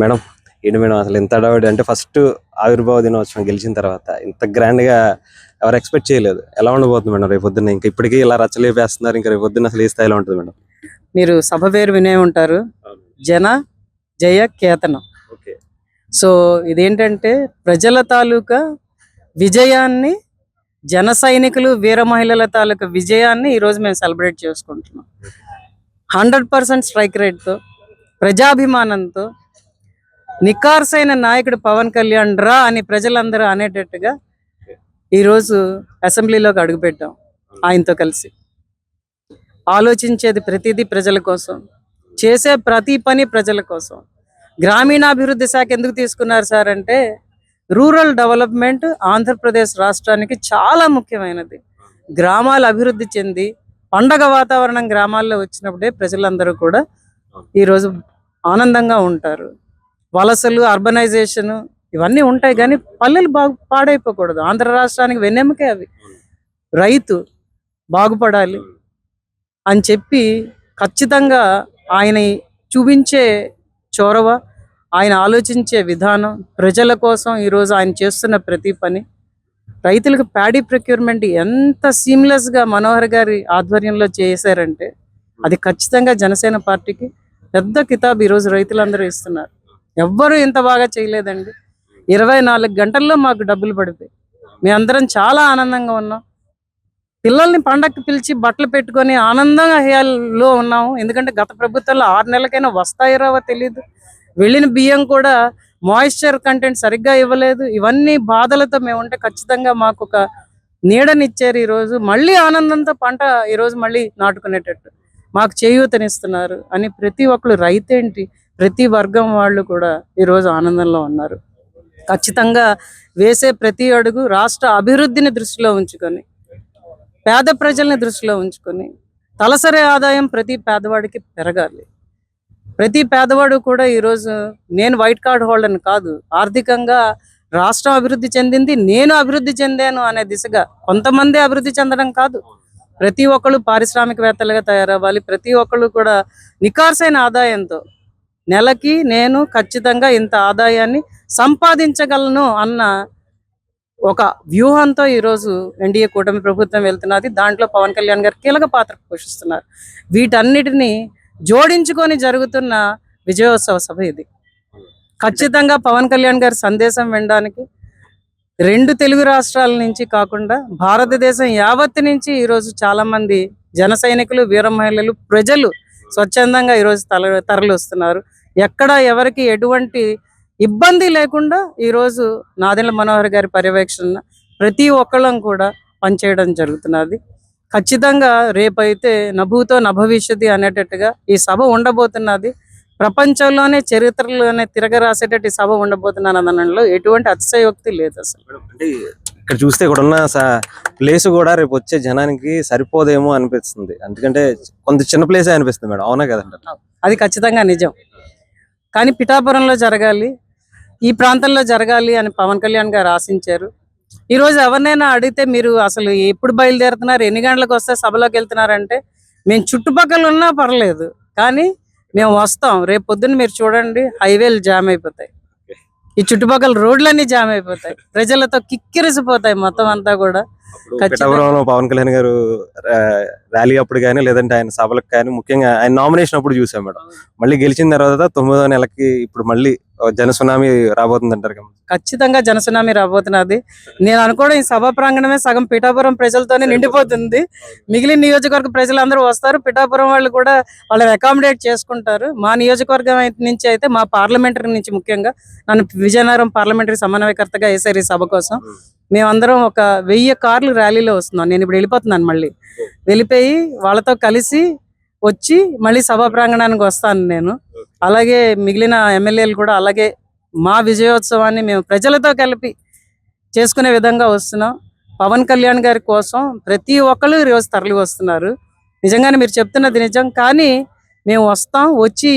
Madam ఏంటి madam అసలు ఇంత అడవాడి అంటే ఫస్ట్ ఆవిర్భావ దినోత్సవం గెలిచిన తర్వాత ఇంత గ్రాండ్గా ఎవరు ఎక్స్పెక్ట్ చేయలేదు. ఎలా ఉండబోతుంది మేడం రేపు పొద్దున్న ఇంకా ఇప్పటికీ ఇలా రచ్చలేపేస్తున్నారు ఇంకా రేపు పొద్దున్న అసలు ఏ స్థాయిలో ఉంటుంది మేడం? మీరు సభ పేరు వినే ఉంటారు. జన జయ కేతనం. ఓకే. సో ఇదేంటంటే ప్రజల తాలూకా విజయాన్ని జన సైనికులు వీర మహిళల తాలూకా విజయాన్ని ఈరోజు మేము సెలబ్రేట్ చేసుకుంటున్నాం. హండ్రెడ్ పర్సెంట్ స్ట్రైక్ రేట్తో ప్రజాభిమానంతో నిఖార్సైన నాయకుడు పవన్ కళ్యాణ్ రా అని ప్రజలందరూ అనేటట్టుగా ఈరోజు అసెంబ్లీలోకి అడుగుపెట్టాం ఆయనతో కలిసి. ఆలోచించేది ప్రతిదీ ప్రజల కోసం చేసే ప్రతి పని ప్రజల కోసం. గ్రామీణాభివృద్ధి శాఖ ఎందుకు తీసుకున్నారు సార్ అంటే రూరల్ డెవలప్మెంట్ ఆంధ్రప్రదేశ్ రాష్ట్రానికి చాలా ముఖ్యమైనది. గ్రామాలు అభివృద్ధి చెంది పండగ వాతావరణం గ్రామాల్లో వచ్చినప్పుడే ప్రజలందరూ కూడా ఈరోజు ఆనందంగా ఉంటారు. వలసలు అర్బనైజేషన్ ఇవన్నీ ఉంటాయి కానీ పల్లెలు బాగు పాడైపోకూడదు. ఆంధ్ర రాష్ట్రానికి వెన్నెముకే అవి. రైతు బాగుపడాలి అని చెప్పి ఖచ్చితంగా ఆయన చూపించే చొరవ ఆయన ఆలోచించే విధానం ప్రజల కోసం ఈరోజు ఆయన చేస్తున్న ప్రతి పని. రైతులకు ప్యాడీ ప్రొక్యూర్మెంట్ ఎంత సీమ్లెస్గా గా మనోహర్ గారి ఆధ్వర్యంలో చేశారంటే అది ఖచ్చితంగా జనసేన పార్టీకి పెద్ద కితాబ్ ఈరోజు రైతులందరూ ఇస్తున్నారు. ఎవ్వరూ ఇంత బాగా చేయలేదండి. ఇరవై నాలుగు గంటల్లో మాకు డబ్బులు పడిపోయి మేమందరం చాలా ఆనందంగా ఉన్నాం. పిల్లల్ని పండక్కి పిలిచి బట్టలు పెట్టుకొని ఆనందంగా హేయాల్లో ఉన్నాము. ఎందుకంటే గత ప్రభుత్వంలో ఆరు నెలలకైనా వస్తాయో రావో తెలియదు వెళ్ళిన బియ్యం కూడా మాయిశ్చర్ కంటెంట్ సరిగ్గా ఇవ్వలేదు. ఇవన్నీ బాధలతో మేము ఉంటే ఖచ్చితంగా మాకు ఒక నీడనిచ్చారు ఈరోజు. మళ్ళీ ఆనందంతో పంట ఈరోజు మళ్ళీ నాటుకునేటట్టు. మాకు చేయూతనిస్తున్నారు అని ప్రతి ఒక్కరు రైతేంటి ప్రతి వర్గం వాళ్ళు కూడా ఈరోజు ఆనందంలో ఉన్నారు. ఖచ్చితంగా వేసే ప్రతి అడుగు రాష్ట్ర అభివృద్ధిని దృష్టిలో ఉంచుకొని పేద ప్రజల్ని దృష్టిలో ఉంచుకొని తలసరి ఆదాయం ప్రతి పేదవాడికి పెరగాలి. ప్రతి పేదవాడు కూడా ఈరోజు నేను వైట్ కార్డ్ హోల్డర్ని కాదు ఆర్థికంగా రాష్ట్రం అభివృద్ధి చెందింది నేను అభివృద్ధి చెందాను అనే దిశగా కొంతమంది అభివృద్ధి చెందడం కాదు. ప్రతి ఒక్కళ్ళు పారిశ్రామికవేత్తలుగా తయారవ్వాలి ప్రతి ఒక్కళ్ళు కూడా నికార్సైన ఆదాయంతో నెలకి నేను ఖచ్చితంగా ఇంత ఆదాయాన్ని సంపాదించగలను అన్న ఒక వ్యూహంతో ఈరోజు ఎన్డీఏ కూటమి ప్రభుత్వం వెళ్తున్నది. దాంట్లో పవన్ కళ్యాణ్ గారు కీలక పాత్ర పోషిస్తున్నారు. వీటన్నిటిని జోడించుకొని జరుగుతున్న విజయోత్సవ సభ ఇది. ఖచ్చితంగా పవన్ కళ్యాణ్ గారి సందేశం వినడానికి రెండు తెలుగు రాష్ట్రాల నుంచి కాకుండా భారతదేశం యావత్తు నుంచి ఈరోజు చాలామంది జన సైనికులు వీర మహిళలు ప్రజలు స్వచ్ఛందంగా ఈరోజు తల తరలి వస్తున్నారు. ఎక్కడ ఎవరికి ఎటువంటి ఇబ్బంది లేకుండా ఈరోజు నాదెండ్ల మనోహర్ గారి పర్యవేక్షణ ప్రతి ఒక్కళ్ళం కూడా పనిచేయడం జరుగుతున్నది. ఖచ్చితంగా రేపైతే నభూతో నభవిష్యతి అనేటట్టుగా ఈ సభ ఉండబోతున్నది. ప్రపంచంలోనే చరిత్రలోనే తిరగరాసేటట్టు సభ ఉండబోతున్నది అనడంలో ఎటువంటి అతిశయోక్తి లేదు అసలు. మేడం, అంటే ఇక్కడ చూస్తే ఇక్కడ ఉన్న ప్లేస్ కూడా రేపు వచ్చే జనానికి సరిపోదేమో అనిపిస్తుంది. ఎందుకంటే కొంత చిన్న ప్లేసే అనిపిస్తుంది మేడం. అవునా కదండి అది ఖచ్చితంగా నిజం. కానీ పిఠాపురంలో జరగాలి ఈ ప్రాంతంలో జరగాలి అని పవన్ కళ్యాణ్ గారు ఆశించారు. ఈ రోజు ఎవరినైనా అడిగితే మీరు అసలు ఎప్పుడు బయలుదేరుతున్నారు ఎన్ని గంటలకు వస్తే సభలోకి వెళ్తున్నారంటే మేము చుట్టుపక్కల ఉన్నా పర్లేదు. కానీ మేము వస్తాం. రేపు పొద్దున్న మీరు చూడండి హైవేలు జామ్ అయిపోతాయి. ఈ చుట్టుపక్కల రోడ్లన్నీ జామ్ అయిపోతాయి. ప్రజలతో కిక్కిరిసిపోతాయి మొత్తం అంతా కూడా. పిఠాపురంలో పవన్ కళ్యాణ్ గారు ర్యాలీ అప్పుడు కానీ లేదంటే ఆయన సభలకు కానీ ముఖ్యంగా ఆయన నామినేషన్ అప్పుడు చూసాం మేడం. మళ్ళీ గెలిచిన తర్వాత తొమ్మిదో నెలకి ఇప్పుడు మళ్ళీ జన సునామీ రాబోతుంది అంటారు ఖచ్చితంగా జనసునామీ రాబోతున్నది. నేను అనుకోవడం ఈ సభా ప్రాంగణమే సగం పిఠాపురం ప్రజలతోనే నిండిపోతుంది. మిగిలిన నియోజకవర్గ ప్రజలందరూ వస్తారు. పిఠాపురం వాళ్ళు కూడా వాళ్ళని అకామిడేట్ చేసుకుంటారు. మా నియోజకవర్గం నుంచి అయితే మా పార్లమెంటరీ నుంచి ముఖ్యంగా నన్ను విజయనగరం పార్లమెంటరీ సమన్వయకర్తగా వేశారు ఈ సభ కోసం. మేమందరం ఒక వెయ్యి కార్లు ర్యాలీలో వస్తున్నాం. నేను ఇప్పుడు వెళ్ళిపోతున్నాను మళ్ళీ. వెళ్ళిపోయి వాళ్ళతో కలిసి వచ్చి మళ్ళీ సభా ప్రాంగణానికి వస్తాను నేను. అలాగే మిగిలిన ఎమ్మెల్యేలు కూడా అలాగే మా విజయోత్సవాన్ని మేము ప్రజలతో కలిపి చేసుకునే విధంగా వస్తున్నాం. పవన్ కళ్యాణ్ గారి కోసం ప్రతి ఒక్కరు ఈరోజు తరలి వస్తున్నారు నిజంగానే మీరు చెప్తున్నది నిజం. కానీ మేము వస్తాం వచ్చి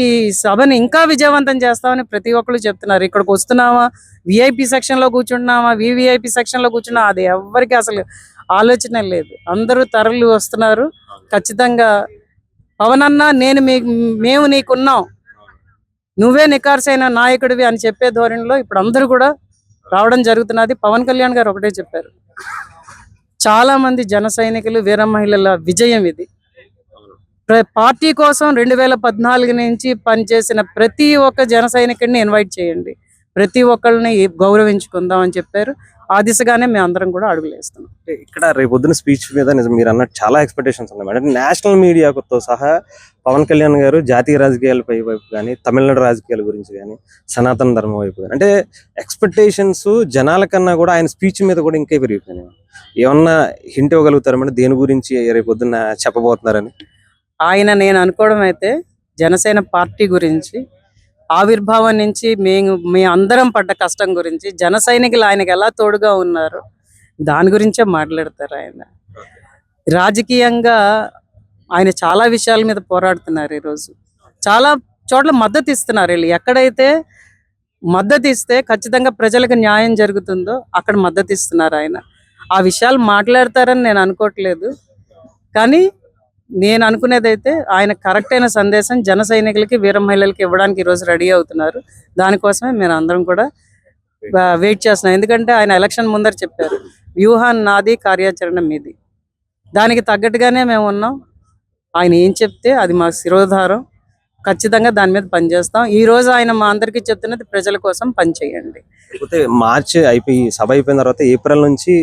సభను ఇంకా విజయవంతం చేస్తామని ప్రతి ఒక్కరు చెప్తున్నారు. ఇక్కడికి వస్తున్నామా? విఐపి సెక్షన్లో కూర్చుంటున్నామా? వివిఐపి సెక్షన్లో కూర్చున్నా? అది ఎవరికి అసలు ఆలోచన లేదు. అందరూ తరలి వస్తున్నారు. ఖచ్చితంగా పవన్ అన్న నేను మీ మేము నీకున్నాం. నువ్వే నికార్సైన నాయకుడివి అని చెప్పే ధోరణిలో ఇప్పుడు అందరూ కూడా రావడం జరుగుతున్నది. పవన్ కళ్యాణ్ గారు ఒకటే చెప్పారు. చాలా మంది జన సైనికులు వీర మహిళల విజయం ఇది. పార్టీ కోసం రెండు వేల పద్నాలుగు నుంచి పనిచేసిన ప్రతి ఒక్క జన సైనికుడిని ఇన్వైట్ చేయండి. ప్రతి ఒక్కరిని గౌరవించుకుందాం అని చెప్పారు. ఆ దిశగానే మేము అందరం కూడా అడుగులేస్తున్నాం ఇక్కడ రేపొద్దున స్పీచ్ మీద నిజం మీరు అన్నట్టు చాలా ఎక్స్పెక్టేషన్స్ ఉన్నాయి. మేడం నేషనల్ మీడియాతో సహా పవన్ కళ్యాణ్ గారు జాతీయ రాజకీయాలపై వైపు కానీ తమిళనాడు రాజకీయాల గురించి కానీ సనాతన ధర్మం వైపు కానీ అంటే ఎక్స్పెక్టేషన్స్ జనాల కన్నా కూడా ఆయన స్పీచ్ మీద కూడా ఇంకా పెరిగిపోయినాయి. ఏమన్నా హింట్ ఇవ్వగలుగుతారా మేడం? దేని గురించి రేపొద్దున చెప్పబోతున్నారని? ఆయన నేను అనుకోవడం అయితే జనసేన పార్టీ గురించి ఆవిర్భావం నుంచి మేము మీ అందరం పడ్డ కష్టం గురించి జన సైనికులు ఆయనకు ఎలా తోడుగా ఉన్నారు దాని గురించే మాట్లాడతారు ఆయన. రాజకీయంగా ఆయన చాలా విషయాల మీద పోరాడుతున్నారు ఈరోజు. చాలా చోట్ల మద్దతు ఇస్తున్నారు వీళ్ళు. ఎక్కడైతే మద్దతు ఇస్తే ఖచ్చితంగా ప్రజలకు న్యాయం జరుగుతుందో అక్కడ మద్దతు ఇస్తున్నారు ఆయన. ఆ విషయాలు మాట్లాడతారని నేను అనుకోవట్లేదు. కానీ నేను అనుకునేది అయితే ఆయన కరెక్ట్ అయిన సందేశం జన సైనికులకి వీర మహిళలకి ఇవ్వడానికి ఈరోజు రెడీ అవుతున్నారు. దానికోసమే మేము అందరం కూడా వెయిట్ చేస్తున్నాం. ఎందుకంటే ఆయన ఎలక్షన్ ముందర చెప్పారు. వ్యూహాన్ నాది కార్యాచరణ మీది. దానికి తగ్గట్టుగానే మేము ఉన్నాం. ఆయన ఏం చెప్తే అది మా శిరోధారం. ఖచ్చితంగా దాని మీద పనిచేస్తాం. ఈ రోజు ఆయన మా అందరికీ చెప్తున్నది ప్రజల కోసం పనిచేయండి లేకపోతే మార్చి అయిపోయి సభ అయిపోయిన తర్వాత ఏప్రిల్ నుంచి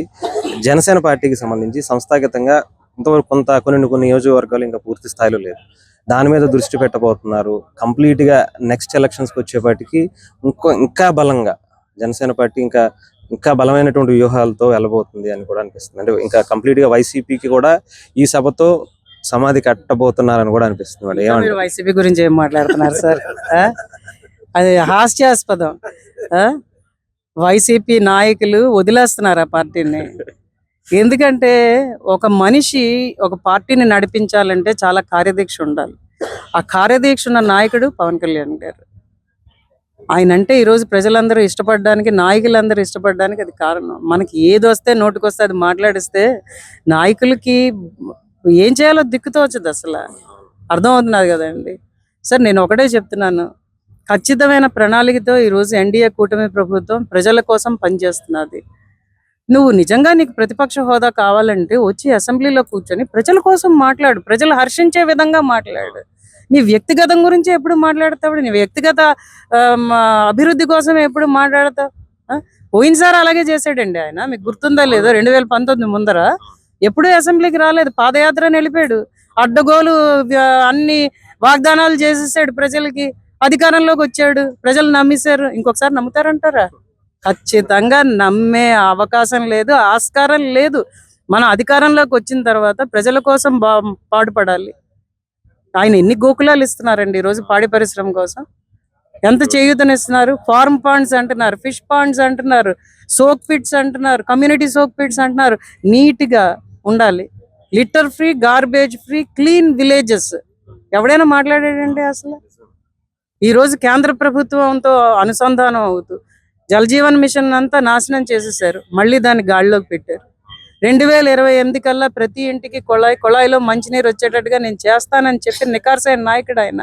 జనసేన పార్టీకి సంబంధించి సంస్థాగతంగా ఇంతవరకు కొంత కొన్ని కొన్ని నియోజకవర్గాలు ఇంకా పూర్తి స్థాయిలో లేదు దాని మీద దృష్టి పెట్టబోతున్నారు. కంప్లీట్గా నెక్స్ట్ ఎలక్షన్స్కి వచ్చేపాటికి ఇంకో ఇంకా బలంగా జనసేన పార్టీ ఇంకా ఇంకా బలమైనటువంటి వ్యూహాలతో వెళ్ళబోతుంది అని కూడా అనిపిస్తుంది. అంటే ఇంకా కంప్లీట్గా వైసీపీకి కూడా ఈ సభతో సమాధి కట్టబోతున్నారని కూడా అనిపిస్తుంది మీరు ఏమంటారు? వైసీపీ గురించి ఏం మాట్లాడుతున్నారు సార్? ఆ? అది హాస్యాస్పదం. ఆ? వైసీపీ నాయకులు వదిలేస్తున్నారు ఆ పార్టీని. ఎందుకంటే ఒక మనిషి ఒక పార్టీని నడిపించాలంటే చాలా కార్యదీక్ష ఉండాలి. ఆ కార్యదీక్ష ఉన్న నాయకుడు పవన్ కళ్యాణ్ గారు. ఆయన అంటే ఈరోజు ప్రజలందరూ ఇష్టపడడానికి నాయకులందరూ ఇష్టపడడానికి అది కారణం. మనకి ఏది వస్తే నోటికి వస్తే అది మాట్లాడిస్తే నాయకులకి ఏం చేయాలో దిక్కుతోచదు అసలు. అర్థమవుతున్నది కదండి. సార్ నేను ఒకటే చెప్తున్నాను. ఖచ్చితమైన ప్రణాళికతో ఈరోజు ఎన్డీఏ కూటమి ప్రభుత్వం ప్రజల కోసం పనిచేస్తున్నది. నువ్వు నిజంగా నీకు ప్రతిపక్ష హోదా కావాలంటే వచ్చి అసెంబ్లీలో కూర్చొని ప్రజల కోసం మాట్లాడు. ప్రజలు హర్షించే విధంగా మాట్లాడు. నీ వ్యక్తిగతం గురించి ఎప్పుడు మాట్లాడతావు? నీ వ్యక్తిగత అభివృద్ధి కోసం ఎప్పుడు మాట్లాడతావు? పోయినసారి అలాగే చేశాడండి ఆయన. మీకు గుర్తుందా లేదో? రెండు వేల పంతొమ్మిది ముందర ఎప్పుడూ అసెంబ్లీకి రాలేదు. పాదయాత్ర నిలిపాడు. అడ్డగోలు అన్ని వాగ్దానాలు చేసేసాడు ప్రజలకి. అధికారంలోకి వచ్చాడు. ప్రజలు నమ్మేశారు. ఇంకొకసారి నమ్ముతారంటారా? ఖచ్చితంగా నమ్మే అవకాశం లేదు ఆస్కారం లేదు. మన అధికారంలోకి వచ్చిన తర్వాత ప్రజల కోసం బా పాటుపడాలి. ఆయన ఎన్ని గోకులాలు ఇస్తున్నారండి ఈరోజు పాడి పరిశ్రమ కోసం. ఎంత చేయూతనిస్తున్నారు? ఫార్మ్ పాండ్స్ అంటున్నారు ఫిష్ పాండ్స్ అంటున్నారు సోక్ పిట్స్ అంటున్నారు కమ్యూనిటీ సోక్ పిట్స్ అంటున్నారు. నీట్గా ఉండాలి. Litter free garbage free clean villages. ఎవడైనా మాట్లాడాడండి అసలు? ఈ రోజు కేంద్ర ప్రభుత్వంతో అనుసంధానం అవుతూ జలజీవన్ మిషన్ అంతా నాశనం చేసేసారు మళ్ళీ దాన్ని గాడిలోకి పెట్టారు. రెండు వేల ఇరవై ఎనిమిది కల్లా ప్రతి ఇంటికి కొళాయి కొళాయిలో మంచినీరు వచ్చేటట్టుగా నేను చేస్తానని చెప్పి నికార్సైన నాయకుడు ఆయన.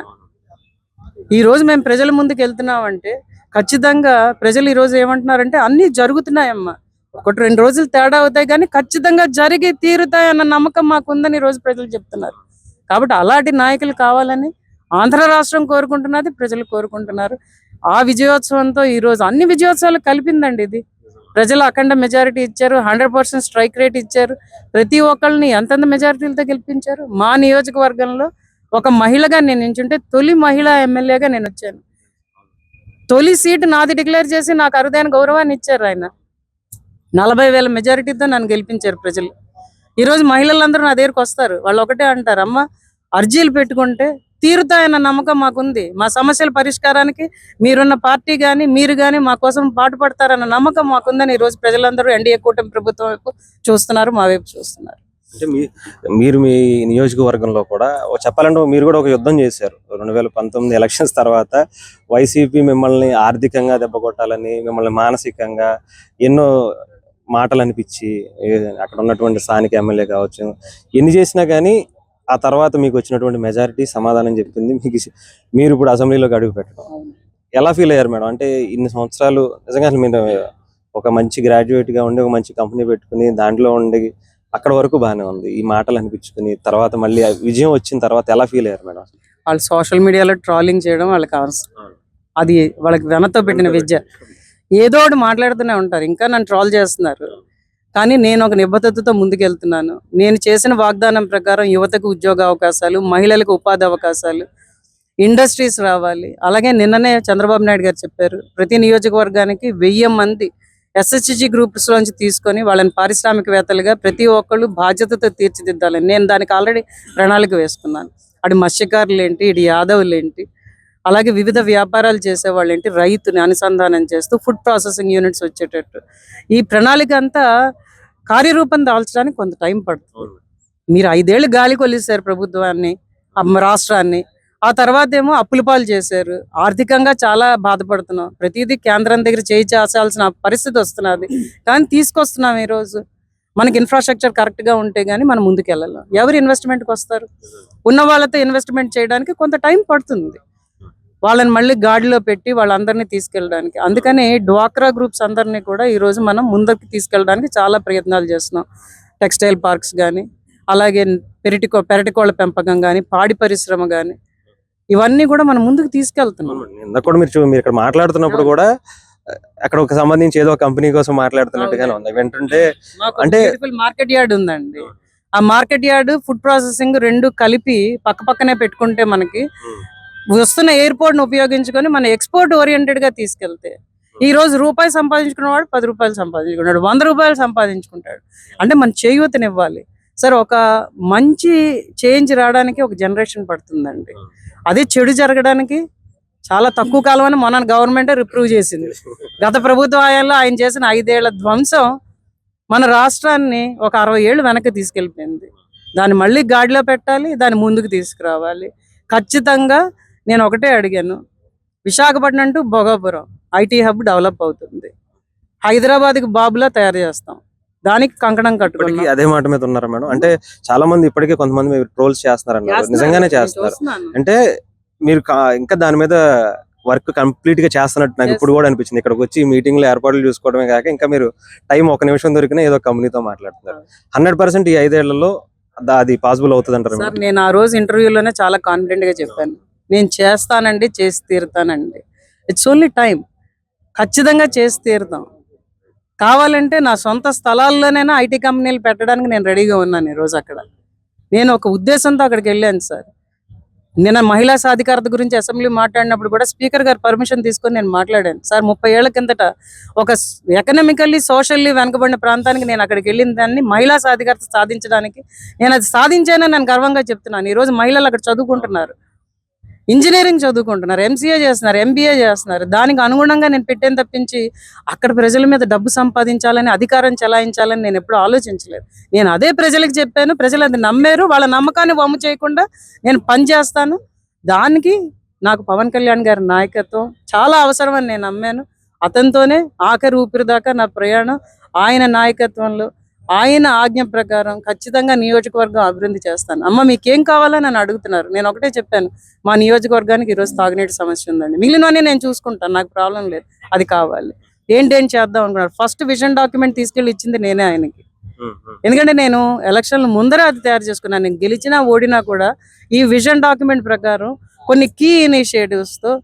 ఈ రోజు మేము ప్రజల ముందుకు వెళ్తున్నామంటే ఖచ్చితంగా ప్రజలు ఈ రోజు ఏమంటున్నారంటే అన్ని జరుగుతున్నాయమ్మా. ఒకటి రెండు రోజులు తేడా అవుతాయి కానీ ఖచ్చితంగా జరిగి తీరుతాయన్న నమ్మకం మాకుందని ఈ రోజు ప్రజలు చెప్తున్నారు. కాబట్టి అలాంటి నాయకులు కావాలని ఆంధ్ర రాష్ట్రం కోరుకుంటున్నది ప్రజలు కోరుకుంటున్నారు. ఆ విజయోత్సవంతో ఈ రోజు అన్ని విజయోత్సవాలు కలిపిందండి ఇది. ప్రజలు అఖండ మెజారిటీ ఇచ్చారు హండ్రెడ్ పర్సెంట్ స్ట్రైక్ రేట్ ఇచ్చారు. ప్రతి ఒక్కరిని ఎంతెంత మెజారిటీలతో గెలిపించారు? మా నియోజకవర్గంలో ఒక మహిళగా నేను నించుంటే తొలి మహిళా ఎమ్మెల్యేగా నేను వచ్చాను. తొలి సీటు నాది డిక్లేర్ చేసి నాకు అరుదైన గౌరవాన్ని ఇచ్చారు ఆయన. నలభై వేల మెజారిటీతో నన్ను గెలిపించారు ప్రజలు. ఈరోజు మహిళలందరూ నా దగ్గరికి వస్తారు. వాళ్ళు ఒకటే అంటారు అమ్మ అర్జీలు పెట్టుకుంటే తీరుతాయన్న నమ్మకం మాకుంది. మా సమస్యల పరిష్కారానికి మీరున్న పార్టీ కానీ మీరు కానీ మా కోసం పాటుపడతారన్న నమ్మకం మాకుందని ఈరోజు ప్రజలందరూ ఎన్డీఏ కూటమి ప్రభుత్వం వైపు చూస్తున్నారు మా వైపు చూస్తున్నారు. అంటే మీ మీరు మీ నియోజకవర్గంలో కూడా చెప్పాలంటే మీరు కూడా ఒక యుద్ధం చేశారు. రెండు వేల పంతొమ్మిది ఎలక్షన్స్ తర్వాత వైసీపీ మిమ్మల్ని ఆర్థికంగా దెబ్బ కొట్టాలని మిమ్మల్ని మానసికంగా ఎన్నో మాటలు అనిపించి అక్కడ ఉన్నటువంటి స్థానిక ఎమ్మెల్యే కావచ్చు ఎన్ని చేసినా కానీ ఆ తర్వాత మీకు వచ్చినటువంటి మెజారిటీ సమాధానం చెప్పింది మీకు మీరు ఇప్పుడు అసెంబ్లీలోకి అడుగు పెట్టడం. ఎలా ఫీల్ అయ్యారు మేడం? అంటే ఇన్ని సంవత్సరాలు నిజంగా మీరు ఒక మంచి గ్రాడ్యుయేట్గా ఉండి ఒక మంచి కంపెనీ పెట్టుకుని దాంట్లో ఉండి అక్కడ వరకు బాగానే ఉంది. ఈ మాటలు అనిపించుకుని తర్వాత మళ్ళీ విజయం వచ్చిన తర్వాత ఎలా ఫీల్ అయ్యారు మేడం? వాళ్ళు సోషల్ మీడియాలో ట్రాలింగ్ చేయడం వాళ్ళకి అవసరం అది వాళ్ళకి వెనతో పెట్టిన విద్య. ఏదో ఒకటి మాట్లాడుతూనే ఉంటారు. ఇంకా నన్ను ట్రాల్ చేస్తున్నారు. కానీ నేను ఒక నిబద్ధతతో ముందుకెళ్తున్నాను. నేను చేసిన వాగ్దానం ప్రకారం యువతకు ఉద్యోగ అవకాశాలు మహిళలకు ఉపాధి అవకాశాలు ఇండస్ట్రీస్ రావాలి. అలాగే నిన్ననే చంద్రబాబు నాయుడు గారు చెప్పారు ప్రతి నియోజకవర్గానికి వెయ్యి మంది ఎస్హెచ్జి గ్రూప్స్ లోంచి తీసుకొని వాళ్ళని పారిశ్రామికవేత్తలుగా ప్రతి ఒక్కళ్ళు బాధ్యతతో తీర్చిదిద్దాలని నేను దానికి ఆల్రెడీ ప్రణాళిక వేసుకున్నాను. అటు మత్స్యకారులు ఏంటి ఇటు యాదవులు ఏంటి అలాగే వివిధ వ్యాపారాలు చేసేవాళ్ళు ఏంటి రైతుని అనుసంధానం చేస్తూ ఫుడ్ ప్రాసెసింగ్ యూనిట్స్ వచ్చేటట్టు. ఈ ప్రణాళిక అంతా కార్యరూపం దాల్చడానికి కొంత టైం పడుతుంది. మీరు ఐదేళ్ళు గాలి కొలిసారు ప్రభుత్వాన్ని రాష్ట్రాన్ని. ఆ తర్వాత ఏమో అప్పుల పాలు చేశారు. ఆర్థికంగా చాలా బాధపడుతున్నాం. ప్రతిదీ కేంద్రం దగ్గర చేయి చేసాల్సిన పరిస్థితి వస్తున్నది. కానీ తీసుకొస్తున్నాం ఈ రోజు మనకి ఇన్ఫ్రాస్ట్రక్చర్ కరెక్ట్గా ఉంటే గానీ మనం ముందుకు వెళ్ళాలి ఎవరు ఇన్వెస్ట్మెంట్కి వస్తారు ఉన్న వాళ్ళతో ఇన్వెస్ట్మెంట్ చేయడానికి కొంత టైం పడుతుంది. వాళ్ళని మళ్ళీ గాడిలో పెట్టి వాళ్ళందరినీ తీసుకెళ్ళడానికి. అందుకని డ్వాక్రా గ్రూప్స్ అందరినీ కూడా ఈ రోజు మనం ముందుకు తీసుకెళ్ళడానికి చాలా ప్రయత్నాలు చేస్తున్నాం. టెక్స్టైల్ పార్క్స్ కానీ అలాగే పెరటికో పెరటికోళ్ళ పెంపకం కానీ పాడి పరిశ్రమ కానీ ఇవన్నీ కూడా మనం ముందుకు తీసుకెళ్తున్నాం. ఇందాక కూడా మీరు మీరు ఇక్కడ మాట్లాడుతున్నప్పుడు కూడా అక్కడ ఒక సంబంధించి ఏదో కంపెనీ కోసం మాట్లాడుతున్నట్టుగానే ఉంది. వింటుంటే అంటే మార్కెట్ యార్డ్ ఉందండి. ఆ మార్కెట్ యార్డ్ ఫుడ్ ప్రాసెసింగ్ రెండు కలిపి పక్క పక్కనే పెట్టుకుంటే మనకి వస్తున్న ఎయిర్పోర్ట్ను ఉపయోగించుకొని మన ఎక్స్పోర్ట్ ఓరియంటెడ్గా తీసుకెళ్తే ఈ రోజు రూపాయి సంపాదించుకున్నవాడు పది రూపాయలు సంపాదించుకున్నాడు వంద రూపాయలు సంపాదించుకుంటాడు. అంటే మన చేయూతనివ్వాలి. సార్ ఒక మంచి చేంజ్ రావడానికి ఒక జనరేషన్ పడుతుందండి. అదే చెడు జరగడానికి చాలా తక్కువ కాలం అని మన గవర్నమెంట్ రిప్రూవ్ చేసింది. గత ప్రభుత్వ హయాంలో ఆయన చేసిన ఐదేళ్ళ ధ్వంసం మన రాష్ట్రాన్ని ఒక అరవై ఏళ్ళు వెనక్కి తీసుకెళ్ళిపోయింది. దాన్ని మళ్ళీ గాడిలో పెట్టాలి దాన్ని ముందుకు తీసుకురావాలి. ఖచ్చితంగా నేను ఒకటే అడిగాను. Visakhapatnam to Bhogapuram IT hub develop అవుతుంది. హైదరాబాద్కి బాబులా తయారు చేస్తాం. దానికి కంకణం కట్టుకున్నాం. అదే మాట మీద ఉన్నారు మేడం? అంటే చాలా మంది ఇప్పటికీ కొంతమంది ట్రోల్స్ చేస్తున్నారు. నిజంగానే నేను చేస్తున్నారు. అంటే మీరు ఇంకా దాని మీద వర్క్ కంప్లీట్గా చేస్తున్నట్టు నాకు ఇప్పుడు కూడా అనిపించింది. ఇక్కడికి వచ్చి మీటింగ్లో ఏర్పాట్లు చూసుకోవడమే కాక ఇంకా మీరు టైం ఒక నిమిషం దొరికినా ఏదో కంపెనీతో మాట్లాడుతున్నారు. హండ్రెడ్ పర్సెంట్ ఈ ఐదేళ్ళలో అది పాసిబుల్ అవుతుంది అంటారు నేను ఆ రోజు ఇంటర్వ్యూలోనే చాలా కాన్ఫిడెంట్గా చెప్పాను. నేను చేస్తానండి చేసి తీరుతానండి. ఇట్స్ ఓన్లీ టైం ఖచ్చితంగా చేసి తీరుతాం. కావాలంటే నా సొంత స్థలాల్లోనైనా ఐటీ కంపెనీలు పెట్టడానికి నేను రెడీగా ఉన్నాను ఈరోజు అక్కడ. నేను ఒక ఉద్దేశంతో అక్కడికి వెళ్ళాను సార్. నిన్న మహిళా సాధికారత గురించి అసెంబ్లీ మాట్లాడినప్పుడు కూడా స్పీకర్ గారు పర్మిషన్ తీసుకొని నేను మాట్లాడాను. సార్ ముప్పై ఏళ్ళ కిందట ఒక ఎకనామికల్లీ సోషల్లీ వెనకబడిన ప్రాంతానికి నేను అక్కడికి వెళ్ళిన దాన్ని మహిళా సాధికారత సాధించడానికి నేను అది సాధించానని నేను గర్వంగా చెప్తున్నాను. ఈ రోజు మహిళలు అక్కడ చదువుకుంటున్నారు. ఇంజనీరింగ్ చదువుకుంటున్నారు ఎంసీఏ చేస్తున్నారు ఎంబీఏ చేస్తున్నారు. దానికి అనుగుణంగా నేను పెట్టేను తప్పించి అక్కడ ప్రజల మీద డబ్బు సంపాదించాలని అధికారం చెలాయించాలని నేను ఎప్పుడు ఆలోచించలేదు. నేను అదే ప్రజలకు చెప్పాను ప్రజలు అది నమ్మారు వాళ్ళ నమ్మకాన్ని వమ్ము చేయకుండా నేను పని చేస్తాను. దానికి నాకు పవన్ కళ్యాణ్ గారి నాయకత్వం చాలా అవసరమని నేను నమ్మాను. అతనితోనే ఆఖరి ఊపిరి దాకా నా ప్రయాణం. ఆయన నాయకత్వంలో ఆయన ఆజ్ఞ ప్రకారం ఖచ్చితంగా నియోజకవర్గం అభివృద్ధి చేస్తాను. అమ్మ మీకేం కావాలని నన్ను అడుగుతున్నారు. నేను ఒకటే చెప్పాను మా నియోజకవర్గానికి ఈరోజు తాగునీటి సమస్య ఉందండి. మిగిలినవన్నీ నేను చూసుకుంటాను నాకు ప్రాబ్లం లేదు అది కావాలి. ఏంటేం చేద్దాం అనుకున్నారు. ఫస్ట్ విజన్ డాక్యుమెంట్ తీసుకెళ్ళి ఇచ్చింది నేనే ఆయనకి. ఎందుకంటే నేను ఎలక్షన్ల ముందర అది తయారు చేసుకున్నాను. నేను గెలిచినా ఓడినా కూడా ఈ విజన్ డాక్యుమెంట్ ప్రకారం కొన్ని కీ ఇనిషియేటివ్స్తో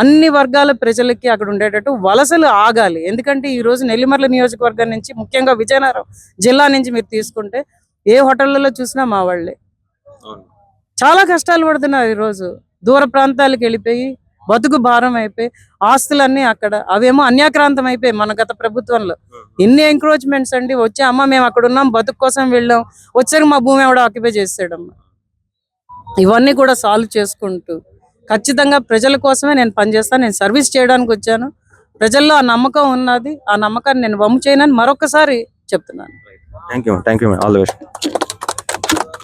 అన్ని వర్గాల ప్రజలకి అక్కడ ఉండేటట్టు వలసలు ఆగాలి. ఎందుకంటే ఈ రోజు నెల్లిమర్ల నియోజకవర్గం నుంచి ముఖ్యంగా విజయనగరం జిల్లా నుంచి మీరు తీసుకుంటే ఏ హోటళ్ళలో చూసినా మా వాళ్ళే. చాలా కష్టాలు పడుతున్నారు ఈ రోజు. దూర ప్రాంతాలకు వెళ్ళిపోయి బతుకు భారం అయిపోయి ఆస్తులన్నీ అక్కడ అవేమో అన్యాక్రాంతం అయిపోయి మన గత ప్రభుత్వంలో. ఎన్ని ఎంక్రోచ్మెంట్స్ అండి వచ్చి అమ్మ మేము అక్కడ ఉన్నాం బతుకు కోసం వెళ్ళాం వచ్చాక మా భూమి ఎవడో ఆక్యుపై చేసాడమ్మ ఇవన్నీ కూడా సాల్వ్ చేసుకుంటూ ఖచ్చితంగా ప్రజల కోసమే నేను పనిచేస్తాను నేను సర్వీస్ చేయడానికి వచ్చాను. ప్రజల్లో ఆ నమ్మకం ఉన్నది ఆ నమ్మకాన్ని నేను వమ్ము చేయనని మరొకసారి చెప్తున్నాను. Thank you thank you all the best